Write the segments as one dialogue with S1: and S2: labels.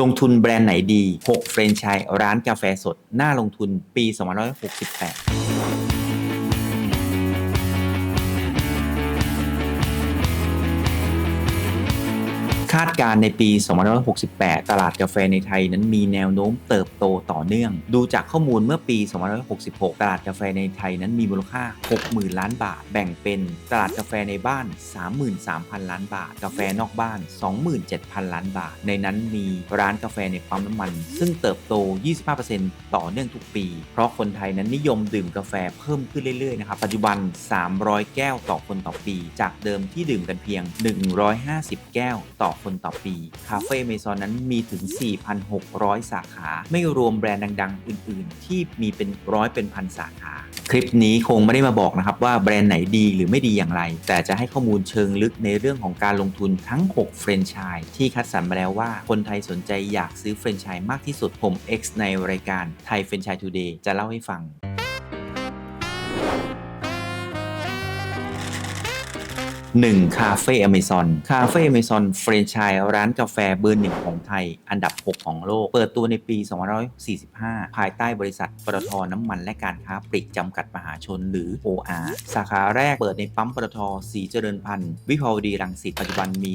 S1: ลงทุนแบรนด์ไหนดี 6 เฟรนไชส์ร้านกาแฟสดน่าลงทุนปี 2568 คาดการณ์ในปี 2568 ตลาดกาแฟในไทยนั้นมีแนวโน้มเติบโตต่อเนื่อง ดูจากข้อมูลเมื่อปี 2566 ตลาดกาแฟในไทยนั้นมีมูลค่า 60,000 ล้านบาท แบ่งเป็นตลาดกาแฟในบ้าน 33,000 ล้านบาท กาแฟนอกบ้าน 27,000 ล้านบาท ในนั้นมีร้านกาแฟในปั๊มน้ำมัน ซึ่งเติบโต 25%ต่อเนื่องทุกปี เพราะคนไทยนั้นนิยมดื่มกาแฟเพิ่มขึ้นเรื่อยๆ นะครับ ปัจจุบัน 300 แก้วต่อคนต่อปี จากเดิมที่ดื่มกันเพียง 150 แก้วต่อคนต่อปี คาเฟ่เมซอนนั้นมีถึง 4,600 สาขา ไม่รวมแบรนด์ดัง ๆ อื่น ๆ ที่มีเป็นร้อยเป็นพันสาขา คลิปนี้คงไม่ได้มาบอกนะครับว่าแบรนด์ไหนดีหรือไม่ดีอย่างไร แต่จะให้ข้อมูลเชิงลึกในเรื่องของการลงทุนทั้ง 6 เฟรนไชส์ที่คัดสรรมาแล้วว่าคนไทยสนใจอยากซื้อเฟรนไชส์มากที่สุดผม X ในรายการไทยเฟรนไชส์ Today จะเล่าให้ฟัง 1. คาเฟ่อเมซอนคาเฟ่อเมซอนเฟรนไชส์ร้านกาแฟเบอร์หนึ่งของไทย อันดับ 6 ของโลก เปิดตัวในปี 2545 ภายใต้บริษัทปตทน้ำมันและการค้าปลีกจำกัดมหาชนหรือ OR สาขาแรกเปิดในปั๊มปตทสีเจริญพันธ์ วิภาวดีรังสิตปัจจุบันมี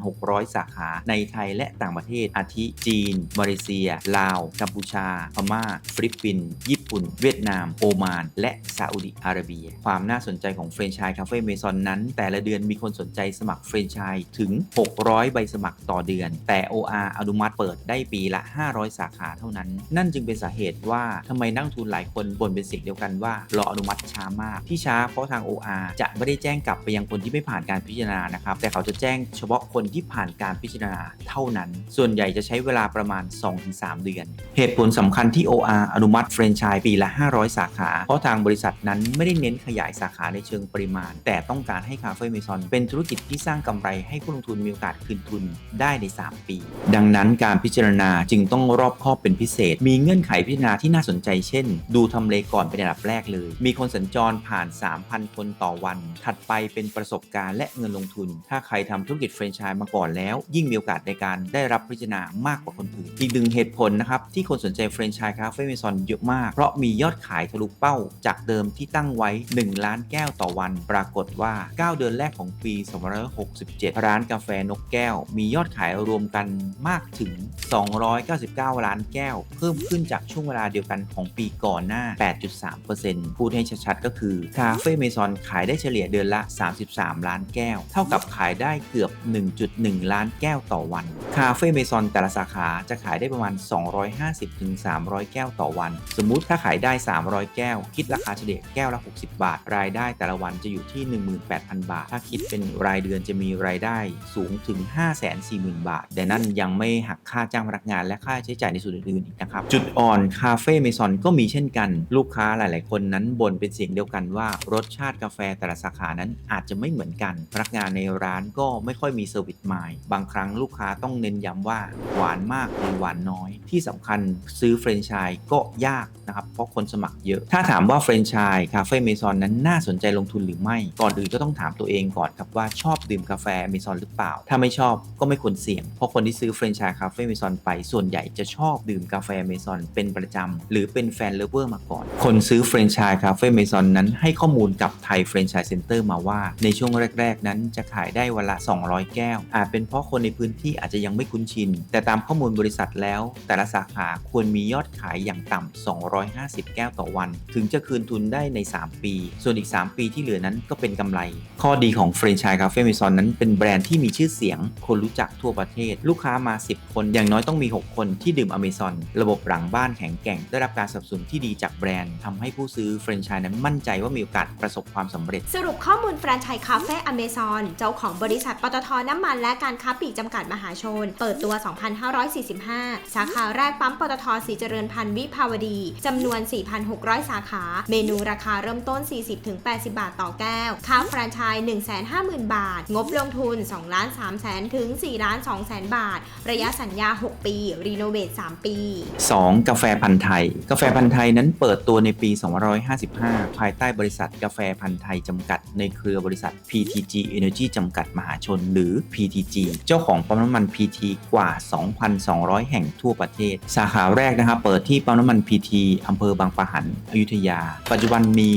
S1: 4,600 สาขาในไทยและต่างประเทศ อาทิ จีน มาเลเซีย ลาว กัมพูชา พม่า ฟิลิปปินส์ญี่ปุ่น เวียดนาม โอมาน และซาอุดิอาระเบีย ความน่าสนใจของเฟรนไชส์คาเฟ่เมซอนนั้นแต่ละเดือนมีคนสนใจสมัครเฟรนไชส์ถึง 600 ใบสมัครต่อเดือน แต่ OR อนุมัติเปิดได้ปีละ 500 สาขาเท่านั้น นั่นจึงเป็นสาเหตุว่าทำไมนักทุนหลายคนบ่นเป็นเสียงเดียวกันว่ารออนุมัติช้ามาก ที่ช้าเพราะทาง OR จะไม่ได้แจ้งกลับไปยังคนที่ไม่ผ่านการพิจารณานะครับ แต่เขาจะแจ้งเฉพาะคนที่ผ่านการพิจารณาเท่านั้น ส่วนใหญ่จะใช้เวลาประมาณ 2-3 เดือน เหตุผลสำคัญที่ OR อนุมัติเฟรนไชส์ปีละ 500 สาขา เพราะทางบริษัทนั้นไม่ได้เน้นขยายสาขาในเชิงปริมาณ แต่ต้องการให้คาเฟ่เมซอนเป็นธุรกิจที่สร้างกำไรให้ผู้ลงทุนมีโอกาสคืนทุนได้ใน 3 ปี ดังนั้นการพิจารณาจึงต้องรอบคอบเป็นพิเศษ มีเงื่อนไขพิจารณาที่น่าสนใจเช่น ดูทำเลก่อนเป็นอันดับแรกเลย มีคนสัญจรผ่าน 3,000 คนต่อวัน ถัดไปเป็นประสบการณ์และเงินลงทุน ถ้าใครทำธุรกิจแฟรนไชส์มาก่อนแล้ว ยิ่งมีโอกาสในการได้รับพิจารณามากกว่าคนอื่นอีกหนึ่งเหตุผลนะครับที่คนสนใจแฟรนไชส์คาเฟ่เมซอนเยอะมาก เพราะมียอดขายทะลุเป้า จากเดิมที่ตั้งไว้ 1 ล้านแก้วต่อวัน ปรากฏว่า 9 เดือนแรกของปี 2567 ร้านกาแฟนกแก้ว มียอดขายรวมกันมากถึง 299 ล้านแก้ว เพิ่มขึ้นจากช่วงเวลาเดียวกันของปีก่อนหน้า 8.3%พูดให้ชัดๆ ก็คือคาเฟ่เมซอนขายได้เฉลี่ยเดือนละ 33 ล้านแก้ว เท่ากับขายได้เกือบ 1.1 ล้านแก้วต่อวัน คาเฟ่เมซอนแต่ละสาขาจะขายได้ประมาณ 250-300 แก้วต่อวัน สมมุติถ้าขายได้ 300 แก้ว คิดราคาเฉลี่ยแก้วละ 60 บาท รายได้แต่ละวันจะอยู่ที่ 18,000 บาท ถ้าคิดเป็นรายเดือนจะมีรายได้สูงถึง 540,000 บาท แต่นั่นยังไม่หักค่าจ้างพนักงานและค่าใช้จ่ายในส่วนอื่นๆอีกนะครับ จุดอ่อนคาเฟ่เมซอนก็มีเช่นกัน ลูกค้าหลาย ๆ คนนั้นบ่นเป็นเสียงเดียวกันว่ารสชาติกาแฟแต่ละสาขานั้นอาจจะไม่เหมือนกัน พนักงานในร้านก็ไม่ค่อยมีเซอร์วิสมายบางครั้งลูกค้าต้องเน้นย้ำว่าหวานมากหรือหวานน้อย ที่สำคัญซื้อเฟรนไชส์ก็ยากนะครับเพราะคนสมัครเยอะ ถ้าถามว่าเฟรนไชส์คาเฟ่เมซอนนั้นน่าสนใจลงทุนหรือไม่ก่อนอื่นก็ต้องถามตัวเองก่อนครับว่าชอบดื่มกาแฟเมซอนหรือเปล่า ถ้าไม่ชอบก็ไม่ควรเสี่ยง เพราะคนที่ซื้อเฟรนไชส์คาเฟ่เมซอนไปส่วนใหญ่จะชอบดื่มกาแฟเมซอนเป็นประจำ หรือเป็นแฟนเลเวอร์มาก่อน คนซื้อเฟรนไชส์คาเฟ่เมซอนนั้นให้ข้อมูลกับไทยเฟรนไชส์เซ็นเตอร์มาว่า ในช่วงแรก ๆ นั้นจะขายได้วันละ 200 แก้ว อาจเป็นเพราะคนในพื้นที่อาจจะยังไม่คุ้นชิน แต่ตามข้อมูลบริษัทแล้ว แต่ละสาขาควรมียอดขายอย่างต่ำ250 แก้วต่อวัน ถึงจะคืนทุนได้ใน 3 ปี ส่วนอีก 3 ปีที่เหลือนั้นก็เป็นกำไร ข้อดีของเฟรนไชส์คาเฟ่เมซอนนั้นเป็นแบรนด์ที่มีชื่อเสียง คนรู้จักทั่วประเทศ ลูกค้ามา 10 คน อย่างน้อยต้องมี 6 คนที่ดื่มอเมซอนระบบหลังบ้านแข็งแกร่ง ได้รับการสนับสนุนที่ดีจากแบรนด์ทำให้ผู้ซื้อเฟรนไชส์นั้นมั่นใจว่ามีโอกาสประสบความสำเร็จ
S2: สรุปข้อมูลแฟรนไชส์คาเฟ่อเมซอนเจ้าของบริษัทปตทน้ำมันและการค้าปลีกจำกัดมหาชน เปิดตัว 2545 สาขาแรกปั๊มปตทสีเจริญพันธ์วิภาวดีจำนวน 4,600 สาขา เมนูราคาเริ่มต้น 40-80 บาทต่อแก้วค่าแฟรนไชส์150,000 บาท งบลงทุน2ล้าน3แสนถึง4ล้าน2แสนบาท ระยะสัญญา 6 ปี รีโนเวท 3 ปี
S1: 2. กาแฟพันธ์ไทย กาแฟพันธ์ไทยนั้นเปิดตัวในปี 2555 ภายใต้บริษัทกาแฟพันธ์ไทยจำกัด ในเครือบริษัท PTG Energy จำกัดมหาชน หรือ PTG เจ้าของปั๊มน้ำมัน PT กว่า 2,200 แห่งทั่วประเทศ สาขาแรกนะครับเปิดที่ปั๊มน้ำมัน PT อำเภอบางปะหัน อยุธยา ปัจจุบันมี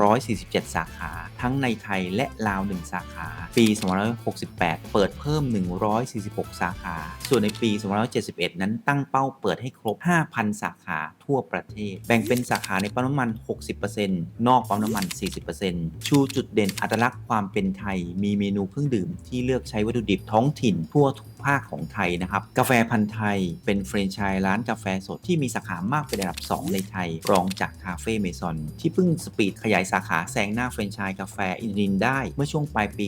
S1: 1,347 สาขา ทั้งในไทยและลาว 1 สาขา ปี2568 เปิดเพิ่ม 146 สาขา ส่วนในปี2571 นั้นตั้งเป้าเปิดให้ครบ 5,000 สาขาทั่วประเทศ แบ่งเป็นสาขาในปั๊มน้ำมัน 60%นอกปั๊มน้ำมัน 40%ชูจุดเด่นอัตลักษณ์ความเป็นไทย มีเมนูเครื่องดื่มที่เลือกใช้วัตถุดิบท้องถิ่นทั่วทุกภาคของไทยนะครับ กาแฟพันธุ์ไทยเป็นแฟรนไชส์ร้านกาแฟสดที่มีสาขามากเป็นอันดับ 2 ในไทย รองจากคาเฟ่เมซอนที่เพิ่งสปีดขยายสาขาแซงหน้าแฟรนไชส์กาแฟอินดินได้เมื่อช่วงปลายปี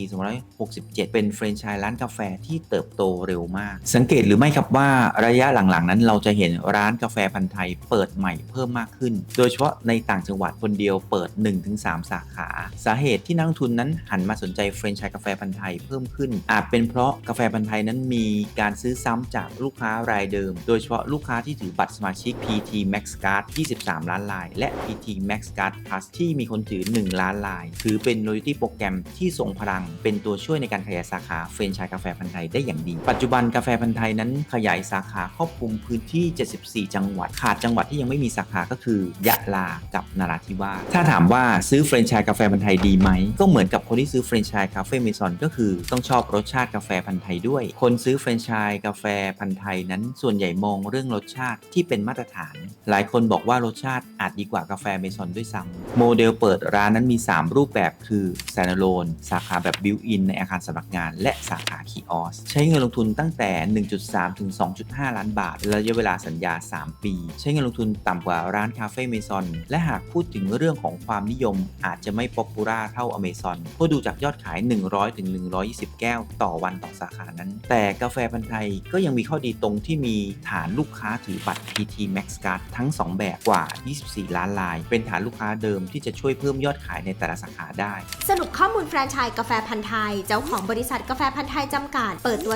S1: 2567 เป็นแฟรนไชส์ร้านกาแฟที่เติบโตเร็วมาก สังเกตหรือไม่ครับว่าระยะหลังๆ นั้นเราจะเห็นร้านกาแฟพันธุ์ไทยเปิดใหม่เพิ่มมากขึ้น โดยเฉพาะในต่างจังหวัดคนเดียวเปิด 1-3 สาขา สาเหตุที่นักทุนนั้นหันมาสนใจแฟรนไชส์กาแฟพันธุ์ไทยเพิ่มขึ้น อาจเป็นเพราะกาแฟพันธุ์ไทยนั้นมีการซื้อซ้ำจากลูกค้ารายเดิม โดยเฉพาะลูกค้าที่ถือบัตรสมาชิก PT Max Card 23 ล้านลาย และ PT Max Card Plus ที่มีคนถือ 1 ล้านลาย ถือเป็น loyalty โปรแกรมที่ทรงพลัง เป็นตัวช่วยในการขยายสาขาเฟรนไชส์กาแฟพันธุ์ไทยได้อย่างดี ปัจจุบันกาแฟพันธุ์ไทยนั้นขยายสาขาครอบคลุมพื้นที่ 74 จังหวัด ขาดจังหวัดที่ยังไม่มีสาขาก็คือยะลากับนราธิวาสถ้าถามว่าซื้อเฟรนไชส์กาแฟพันธุ์ไทยดีไหม ก็เหมือนกับคนที่ซื้อเฟรนไชส์คาเฟ่เมซอนก็คือต้องชอบรสชาติกาแฟพันธุ์ไทยด้วย คนซื้อเฟรนไชส์กาแฟพันธุ์ไทยนั้น ส่วนใหญ่มองเรื่องรสชาติที่เป็นมาตรฐาน หลายคนบอกว่ารสชาติอาจดีกว่ากาแฟเมซอนด้วยซ้ำโมเดลเปิดร้านนั้นมี 3 รูปแบบคือ n d a l o n e สาขาแบบบิวอินในอาคารสำนักงาน และสาขาคีออสใช้เงินลงทุนตั้งแต่ 1.3 ถึง 2.5 ล้านบาท ระยะเวลาสัญญา 3 ปี ใช้เงินลงทุนต่ำกว่าร้านคาเฟ่เมซอนและหากพูดถึงเรื่องของความนิยมอาจจะไม่ป๊อปปูล่าเท่าอเมซอนเพราะดูจากยอดขาย 100 ถึง 120 แก้วต่อวันต่อสาขานั้น แต่กาแฟพันธุ์ไทยก็ยังมีข้อดีตรงที่มีฐานลูกค้าถือบัตร PT Max Card ทั้ง 2 แบบกว่า 24 ล้านลาย เป็นฐานลูกค้าเดิมที่จะช่วยเพิ่มยอดขายในแต่ละสาขาได้
S2: สรุปข้อข้อมูลแฟรนไชส์กาแฟพันธ์ไทย เจ้าของบริษัทกาแฟพันธ์ไทยจำกัด เปิดตัว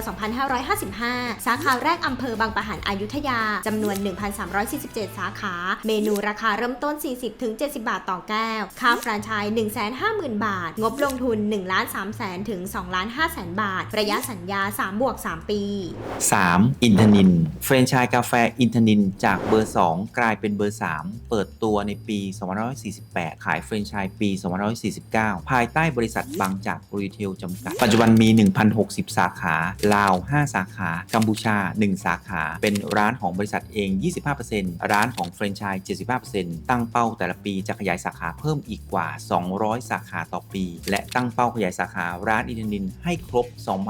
S2: 2555 สาขาแรกอำเภอบางปะหันอายุธยาจำนวน 1,347 สาขา เมนูราคาเริ่มต้น 40-70 บาทต่อแก้ว ค่าแฟรนไชส์150,000 บาท งบลงทุน1ล้าน3แสนถึง2ล้าน5แสนบาท ระยะสัญญา 3 บวก 3 ปี
S1: 3. อินทนินเฟรนไชส์กาแฟอินทนิน จากเบอร์ 2 กลายเป็นเบอร์ 3 เปิดตัวในปี 2548 ขายเฟรนไชส์ปี 2549 ภายใต้บริษัทบางจากรีเทลจำกัด ปัจจุบันมี 1,060 สาขา ลาว 5 สาขา กัมพูชา 1 สาขา เป็นร้านของบริษัทเอง 25%ร้านของเฟรนไชส์75%ตั้งเป้าแต่ละปีจะขยายสาขาเพิ่มอีกกว่า 200 สาขาต่อปี และตั้งเป้าขยายสาขาร้านอินทนินให้ครบ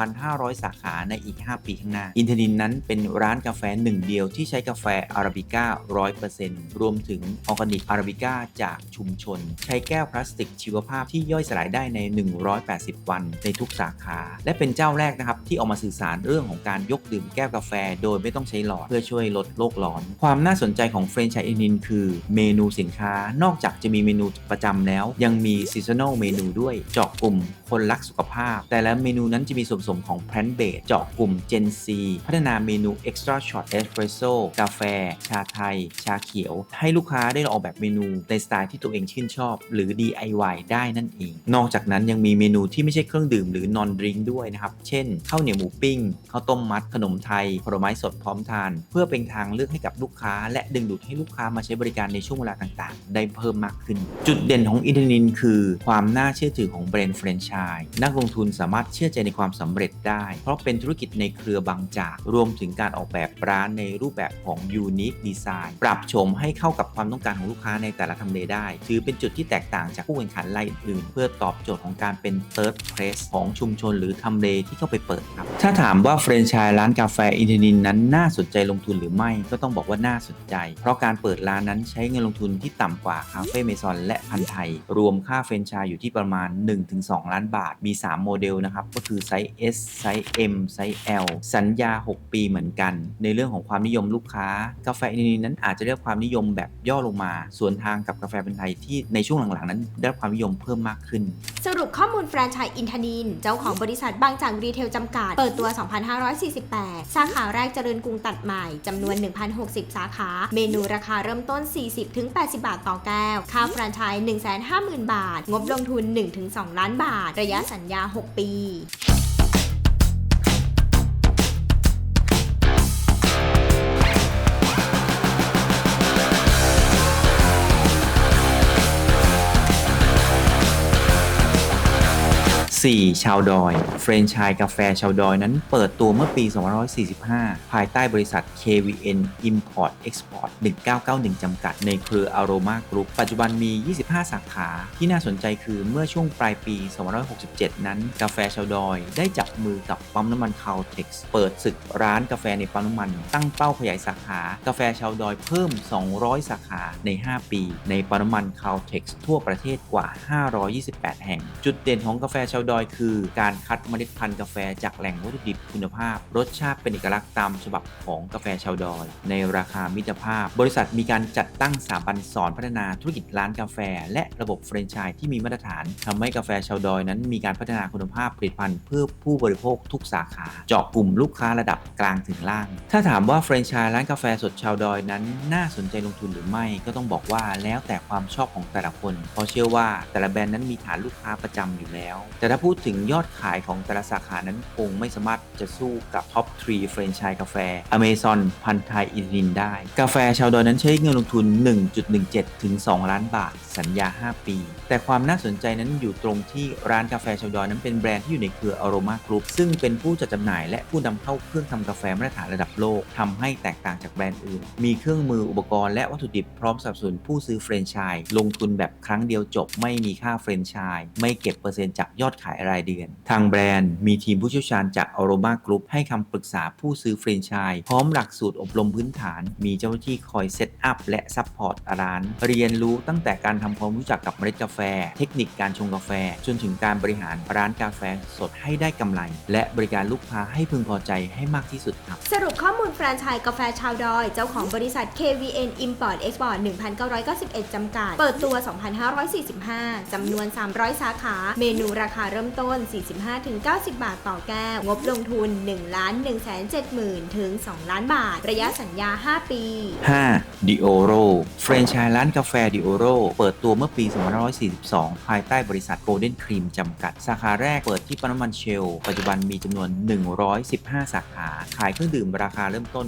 S1: 2,500 สาขาในอีก 5 ปีข้างหน้า อินทนินนั้นเป็นร้านกาแฟหนึ่งเดียวที่ใช้กาแฟอาราบิก้า 100%รวมถึงออร์แกนิกอาราบิก้าจากชุมชน ใช้แก้วพลาสติกชีวภาพที่ย่อยสลายได้ใน 180 วันในทุกสาขา และเป็นเจ้าแรกนะครับที่ออกมาสื่อสารเรื่องของการยกดื่มแก้วกาแฟ โดยไม่ต้องใช้หลอดเพื่อช่วยลดโลกร้อน ความน่าสนใจของเฟรนช์ไชายอินนินคือเมนูสินค้านอกจากจะมีเมนูประจำแล้ว ยังมีซีซัน a l เมนูด้วยเจาะกลุ่มคนรักสุขภาพ แต่ละเมนูนั้นจะมีส่วนผสมของ plant based เจาะกลุ่ม Gen C พัฒนาเมนู extra shot espresso กาแฟ ชาไทย ชาเขียว ให้ลูกค้าได้ลองออกแบบเมนูในสไตล์ที่ตัวเองชื่นชอบ หรือ DIY ได้นั่นเอง นอกจากากนั้นยังมีเมนูที่ไม่ใช่เครื่องดื่มหรือ non drink ด้วยนะครับ เช่นข้าวเหนียวหมูปิ้งข้าวต้มมัดขนมไทยผลไม้สดพร้อมทาน เพื่อเป็นทางเลือกให้กับลูกค้า และดึงดูดให้ลูกค้ามาใช้บริการในช่วงเวลาต่างๆ ได้เพิ่มมากขึ้น จุดเด่นของอินทนินคือความน่าเชื่อถือของแบรนด์แฟรนไชส์นักลงทุนสามารถเชื่อใจในความสำเร็จได้ เพราะเป็นธุรกิจในเครือบางจากรวมถึงการออกแบบร้านในรูปแบบของ Unique Design ปรับโฉมให้เข้ากับความต้องการของลูกค้าในแต่ละทำเลได้ ถือเป็นจุดที่แตกต่างจากผู้แข่งขันรายอื่น เพื่อตอบโจทย์ของการเป็น Third Place ของชุมชนหรือทำเลที่เข้าไปเปิดครับ ถ้าถามว่าแฟรนไชส์ร้านกาแฟอินเทอร์นินนั้นน่าสนใจลงทุนหรือไม่ก็ต้องบอกว่าน่าสนใจ เพราะการเปิดร้านนั้นใช้เงินลงทุนที่ต่ำกว่าคาเฟ่เมซอนและพันไทย รวมค่าแฟรนไชส์อยู่ที่ประมาณ 1-2 ล้านบาทมี 3 โมเดลนะครับก็คือไซส์ S ไซส์ M ไซส์ L สัญญา 6 ปีเหมือนกัน ในเรื่องของความนิยมลูกค้า กาแฟอินเทอร์นินนั้นอาจจะได้ความนิยมแบบย่อลงมา ส่วนทางกับกาแฟพันไทยที่ในช่วงหลังๆนั้นได้ความนิยมเพิ่มมากขึ้น
S2: สรุปข้อมูลแฟรนไชส์อินทนิน เจ้าของบริษัทบางจากรีเทลจำกัด เปิดตัว 2,548 สาขาแรกเจริญกรุงตัดใหม่ จำนวน 1,060 สาขา เมนูราคาเริ่มต้น 40-80 บาทต่อแก้ว ค่าแฟรนไชส์150,000 บาท งบลงทุน 1-2 ล้านบาท ระยะสัญญา 6 ปี
S1: 4. ชาวดอย เฟรนชส์กาแฟชาวดอยนั้นเปิดตัวเมื่อปี 2545 ภายใต้บริษัท KVN Import Export 1991 จำกัดในเครือ Aroma Group ปัจจุบันมี 25 สาขา ที่น่าสนใจคือเมื่อช่วงปลายปี 2567 นั้น กาแฟชาวดอย ได้จับมือกับปั๊มน้ำมัน Caltex เปิดศึกร้านกาแฟในปั๊มน้ำมัน ตั้งเป้าขยายสาขา กาแฟชาวดอยเพิ่ม 200 สาขาใน 5 ปี ในปั๊มน้ำมัน Caltex ทั่วประเทศกว่า 528 แห่ง จุดเด่นของกาแฟชาวดอยคือการคัดเมล็ดพันธุ์กาแฟจากแหล่งวัตถุดิบคุณภาพ รสชาติเป็นเอกลักษณ์ตามฉบับของกาแฟชาวดอย ในราคามิตรภาพ บริษัทมีการจัดตั้งสถาบันสอนพัฒนาธุรกิจร้านกาแฟ และระบบแฟรนไชส์ที่มีมาตรฐานทำให้กาแฟชาวดอยนั้นมีการพัฒนาคุณภาพผลิตภัณฑ์เพื่อผู้บริโภคทุกสาขา เจาะกลุ่มลูกค้าระดับกลางถึงล่าง ถ้าถามว่าแฟรนไชส์ร้านกาแฟสดชาวดอยนั้น น่าสนใจลงทุนหรือไม่ก็ต้องบอกว่าแล้วแต่ความชอบของแต่ละคน เพราะเชื่อว่าแต่ละแบรนด์นั้นมีฐานลูกค้าประจำอยู่แล้วแต่ถ้าพูดถึงยอดขายของแต่ละสาขานั้นคงไม่สามารถจะสู้กับท็อป3แฟรนไชส์กาแฟ Amazon พันธายอินดินได้ กาแฟชาวดอยนั้นใช้เงินลงทุน 1.17 ถึง 2 ล้านบาท สัญญา 5 ปี แต่ความน่าสนใจนั้นอยู่ตรงที่ร้านกาแฟชาวดอยนั้นเป็นแบรนด์ที่อยู่ในเครือ Aroma Group ซึ่งเป็นผู้จัดจำหน่ายและผู้นำเข้าเครื่องทำกาแฟมาตรฐานระดับโลกทำให้แตกต่างจากแบรนด์อื่น มีเครื่องมืออุปกรณ์และวัตถุดิบพร้อมสนับสนุนผู้ซื้อแฟรนไชส์ลงทุนแบบครั้งเดียวจบไม่มีค่าแฟรนไชส์ไม่เก็บเปอร์เซ็นต์จากยอดขายรายเดือน ทางแบรนด์มีทีมผู้เชี่ยวชาญจาก Aroma Group ให้คำปรึกษาผู้ซื้อแฟรนไชส์พร้อมหลักสูตรอบรมพื้นฐาน มีเจ้าหน้าที่คอยเซตอัพและซัพพอร์ตร้าน เรียนรู้ตั้งแต่การทำความรู้จักกับเมล็ดกาแฟ เทคนิคการชงกาแฟ จนถึงการบริหารร้านกาแฟสดให้ได้กำไร และบริการลูกค้าให้พึงพอใจให้มากที่สุดครับ
S2: สรุปข้อมูลแฟรนไชส์กาแฟชาวดอย เจ้าของบริษัท KVN Import Export 1991 จำกัด เปิดตัว 2,545 จำนวน 300 สาขา เมนูราคาเริ่มต้น 45-90 บาทต่อแก้ว งบลงทุน1 1 7 0 0 0 0 ถึง 2 ล้านบาท ระยะสัญญา 5 ปี
S1: 5. d i o r o แฟรนไชส์ร้านกาแฟ d i o r o เปิดตัวเมื่อปี 2542 ภายใต้บริษัท Golden Cream จำกัด สาขาแรกเปิดที่ปั๊มน้ำมันเชล ปัจจุบันมีจำนวน 115 สาขา ขายเครื่องดื่มราคาเริ่มต้น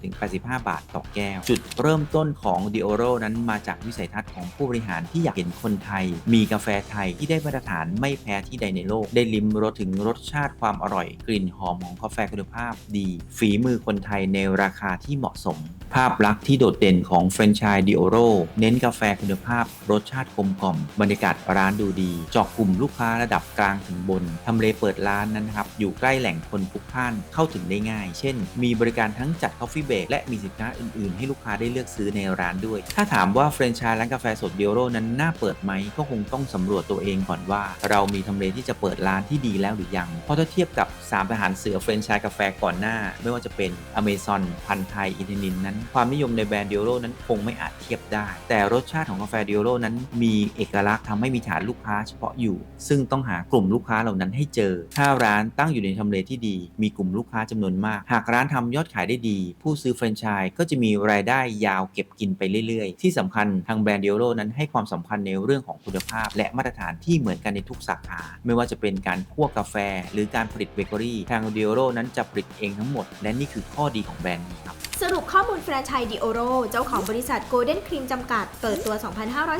S1: 50-85 บาทต่อแก้ว จุดเริ่มต้นของ d i o r o นั้นมาจากวิสัยทัศน์ของผู้บริหารที่อยากเห็นคนไทย มีกาแฟไทยที่ได้มาตรฐานไม่แพ้ที่ใดในโลก ได้ลิ้มรสถึงรสชาติความอร่อย กลิ่นหอมของกาแฟคุณภาพดี ฝีมือคนไทยในราคาที่เหมาะสม ภาพลักษณ์ที่โดดเด่นของแฟรนไชส์ดิโอโรเน้นกาแฟคุณภาพ รสชาติกลมกล่อม บรรยากาศร้านดูดี เจาะกลุ่มลูกค้าระดับกลางถึงบน ทำเลเปิดร้านนั้นนะครับ อยู่ใกล้แหล่งคนพลุกพล่านเข้าถึงได้ง่าย เช่น มีบริการทั้งจัด Coffee Break และมีสินค้าอื่นๆ ให้ลูกค้าได้เลือกซื้อในร้านด้วย ถ้าถามว่าแฟรนไชส์ร้านกาแฟสดดิโอโรนั้นน่าเปิดไหมก็คงต้องสำรวจตัวเองก่อนว่า เรามีทำเลที่จะเปิดร้านที่ดีแล้วหรือยัง เพราะถ้าเทียบกับสามทหารเสือแฟรนไชส์กาแฟก่อนหน้า ไม่ว่าจะเป็น Amazon พันไทยอินเทนินนั้น ความนิยมในแบรนด์ดิโอโรนั้นคงไม่อาจเทียบได้ แต่รสชาติของกาแฟดิโอโรนั้น มีเอกลักษณ์ทำให้มีฐานลูกค้าเฉพาะอยู่ ซึ่งต้องหากลุ่มลูกค้าเหล่านั้นให้เจอ ถ้าร้านตั้งอยู่ในทำเลที่ดี มีกลุ่มลูกค้าจำนวนมาก หากร้านทำยอดขายได้ดี ผู้ซื้อแฟรนไชส์ก็จะมีรายได้ยาวเก็บกินไปเรื่อย ๆ ที่สำคัญทางแบรนด์ดิโอโรนั้นให้ความสำคัญในเรื่องของคุณภาพ และมาตรฐานที่เหมือนกันในทุกสาขาไม่ว่าจะเป็นการคั่วกาแฟ หรือการผลิตเบเกอรี่ ทางเดียโรนั้นจะผลิตเองทั้งหมด และนี่คือข้อดีของแบรนด์นี้ครับ
S2: สรุปข้อมูลแฟรนไชส์ดิโอโรเจ้าของบริษัท Golden Cream จำกัด เปิดตัว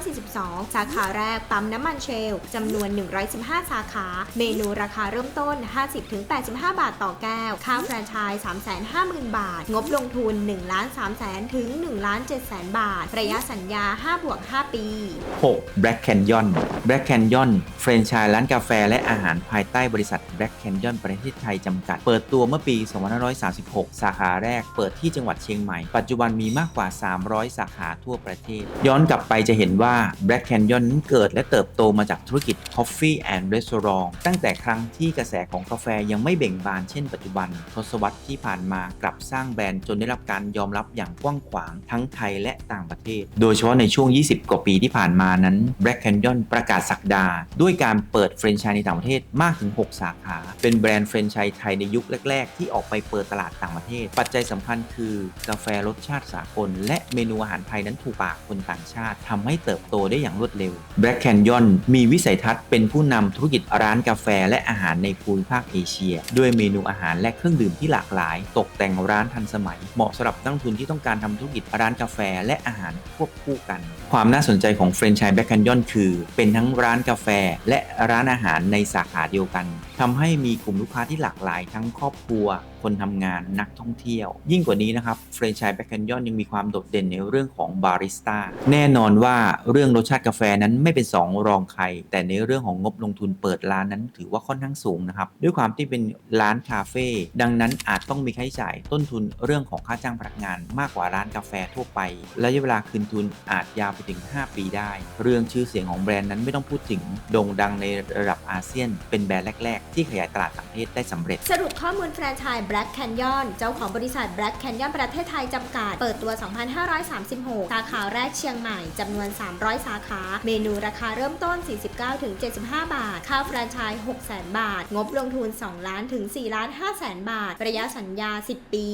S2: 2,542 สาขาแรกปั๊มน้ำมันเชลจำนวน 115 สาขา เมนูราคาเริ่มต้น 50-85 บาทต่อแก้ว ค่าแฟรนไชส์350,000 บาท งบลงทุน 1 3 0 0 0 0ถึง1 7 0 0 0 บาท ระยะสัญญา 5 บวก 5 ปี
S1: 6. Black Canyon Black Canyon แฟรนไชส์ร้านกาแฟและอาหารภายใต้บริษัท Black Canyon ประเทศไทยจำกัด เปิดตัวเมื่อปี 2536 สาขาแรกเปิดที่จังหวัดวัดเชียงใหม่ ปัจจุบันมีมากกว่า 300 สาขาทั่วประเทศ ย้อนกลับไปจะเห็นว่า Black Canyon นั้นเกิดและเติบโตมาจากธุรกิจ Coffee and Restaurant ตั้งแต่ครั้งที่กระแสของกาแฟยังไม่เบ่งบานเช่นปัจจุบัน ทศวรรษที่ผ่านมากลับสร้างแบรนด์จนได้รับการยอมรับอย่างกว้างขวางทั้งไทยและต่างประเทศ โดยเฉพาะในช่วง 20 กว่าปีที่ผ่านมานั้น Black Canyon ประกาศสักดา ด้วยการเปิดแฟรนไชส์ในต่างประเทศมากถึง 6 สาขา เป็นแบรนด์แฟรนไชส์ไทยในยุคแรก ๆ ที่ออกไปเปิดตลาดต่างประเทศ ปัจจัยสำคัญคือกาแฟรสชาติสากล และเมนูอาหารไทยนั้นถูกปากคนต่างชาติทำให้เติบโตได้อย่างรวดเร็ว Black Canyon มีวิสัยทัศน์เป็นผู้นำธุรกิจร้านกาแฟและอาหารในภูมิภาคเอเชีย ด้วยเมนูอาหารและเครื่องดื่มที่หลากหลาย ตกแต่งร้านทันสมัย เหมาะสำหรับนักลงทุนที่ต้องการทำธุรกิจร้านกาแฟและอาหารควบคู่กัน ความน่าสนใจของแฟรนไชส์แบ็คแคนยอนคือ เป็นทั้งร้านกาแฟและร้านอาหารในสาขาเดียวกันทำให้มีกลุ่มลูกค้าที่หลากหลาย ทั้งครอบครัว คนทำงานนักท่องเที่ยว ยิ่งกว่านี้นะครับแฟรนไชส์แบ็คแคนยอนยังมีความโดดเด่นในเรื่องของบาริสต้าแน่นอนว่าเรื่องรสชาติกาแฟนั้นไม่เป็นสองรองใคร แต่ในเรื่องของงบลงทุนเปิดร้านนั้นถือว่าค่อนข้างสูงนะครับด้วยความที่เป็นร้านคาเฟ่ดังนั้นอาจต้องมีค่าใช้จ่ายต้นทุนเรื่องของค่าจ้างพนักงาน มากกว่าร้านกาแฟทั่วไประยะเวลาคืนทุนอาจยาวไปถึง 5 ปีได้ เรื่องชื่อเสียงของแบรนด์นั้นไม่ต้องพูดถึงโด่งดังในระดับอาเซียน เป็นแบรนด์แรก ๆ ที่ขยายตลาดต่างประเทศได้สำเร็จ
S2: สรุปข้อมูลแฟรนไชส์ Black Canyon เจ้าของบริษัท Black Canyon ประเทศไทยจำกัด เปิดตัว 2,536 สาขาแรกเชียงใหม่จำนวน 300 สาขา เมนูราคาเริ่มต้น 49-75 บาท ค่าแฟรนไชส์600,000 บาท งบลงทุน 2 ล้านถึง 4 ล้าน5แสนบาท ระยะสัญญา 10 ปี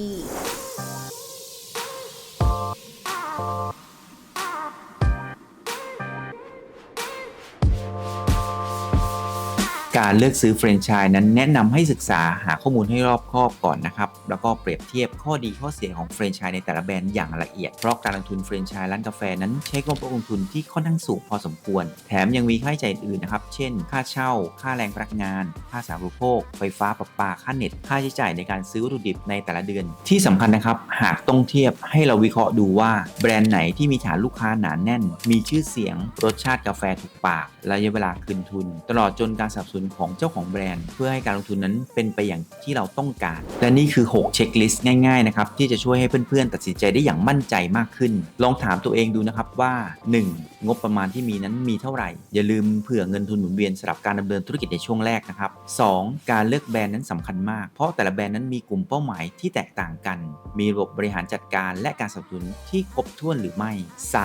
S1: การเลือกซื้อแฟรนไชส์นั้นแนะนำให้ศึกษาหาข้อมูลให้รอบคอบก่อนนะครับ แล้วก็เปรียบเทียบข้อดีข้อเสียของแฟรนไชส์ในแต่ละแบรนด์อย่างละเอียด เพราะการลงทุนแฟรนไชส์ร้านกาแฟนั้นใช้งบลงทุนที่ค่อนข้างสูงพอสมควร แถมยังมีค่าใช้จ่ายอื่นนะครับ เช่น ค่าเช่า ค่าแรงพนักงาน ค่าสาธารณูปโภค ไฟฟ้าประปา ค่าเน็ต ค่าใช้จ่ายในการซื้อวัตถุดิบในแต่ละเดือน ที่สำคัญนะครับ หากต้องเทียบให้เราวิเคราะห์ดูว่าแบรนด์ไหนที่มีฐานลูกค้าหนาแน่น มีชื่อเสียง รสชาติกาแฟถูกปาก ระยะเวลาคืนทุน ตลอดจนการสับสนของเจ้าของแบรนด์ เพื่อให้การลงทุนนั้นเป็นไปอย่างที่เราต้องการ และนี่คือ 6 เช็คลิสต์ง่ายๆนะครับที่จะช่วยให้เพื่อนๆ ตัดสินใจได้อย่างมั่นใจมากขึ้น ลองถามตัวเองดูนะครับว่า 1. งบประมาณที่มีนั้นมีเท่าไหร่ อย่าลืมเผื่อเงินทุนหมุนเวียนสำหรับการดำเนินธุรกิจในช่วงแรกนะครับ 2. การเลือกแบรนด์นั้นสำคัญมาก เพราะแต่ละแบรนด์นั้นมีกลุ่มเป้าหมายที่แตกต่างกัน มีระบบบริหารจัดการและการสนับสนุนที่ครบถ้วนหรือไม่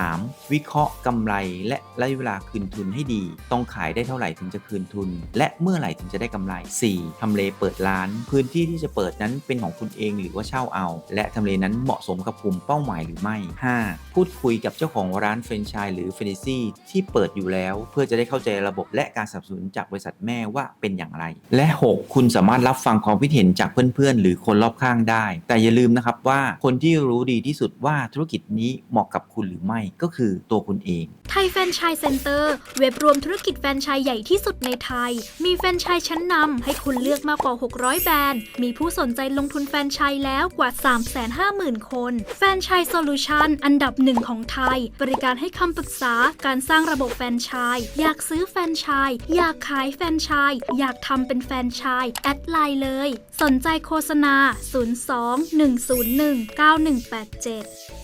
S1: 3. วิเคราะห์กำไรและระยะเวลาคืนทุนให้ดี ต้องขายได้เท่าไหร่ถึงจะคืนทุน และเมื่อไหร่ถึงจะได้กำไร 4. ทำเลเปิดร้าน พื้นที่ที่จะเปิดนั้นเป็นของคุณเองหรือว่าเช่าเอา และทำเลนั้นเหมาะสมกับกลุ่มเป้าหมายหรือไม่ 5. พูดคุยกับเจ้าของร้านแฟรนไชส์หรือเฟรนซี่ที่เปิดอยู่แล้ว เพื่อจะได้เข้าใจระบบและการสนับสนุนจากบริษัทแม่ว่าเป็นอย่างไร และ 6. คุณสามารถรับฟังความคิดเห็นจากเพื่อนๆ หรือคนรอบข้างได้ แต่อย่าลืมนะครับว่าคนที่รู้ดีที่สุดว่าธุรกิจนี้เหมาะกับคุณหรือไม่ก็คือตัวคุณเอง
S3: ไทยแฟรนไชส์เซ็นเตอร์เว็บรวมธุรกิจแฟรนไชส์ใหญ่ที่สุดในไทยมีแฟรนไชส์ชั้นนำให้คุณเลือกมากกว่า 600 แบรนด์ มีผู้สนใจลงทุนแฟรนไชส์แล้วกว่า 350,000 คน แฟรนไชส์โซลูชันอันดับหนึ่งของไทย บริการให้คำปรึกษาการสร้างระบบแฟรนไชส์อยากซื้อแฟรนไชส์อยากขายแฟรนไชส์อยากทำเป็นแฟรนไชส์แอดไลน์เลย สนใจโฆษณา 02 101 9187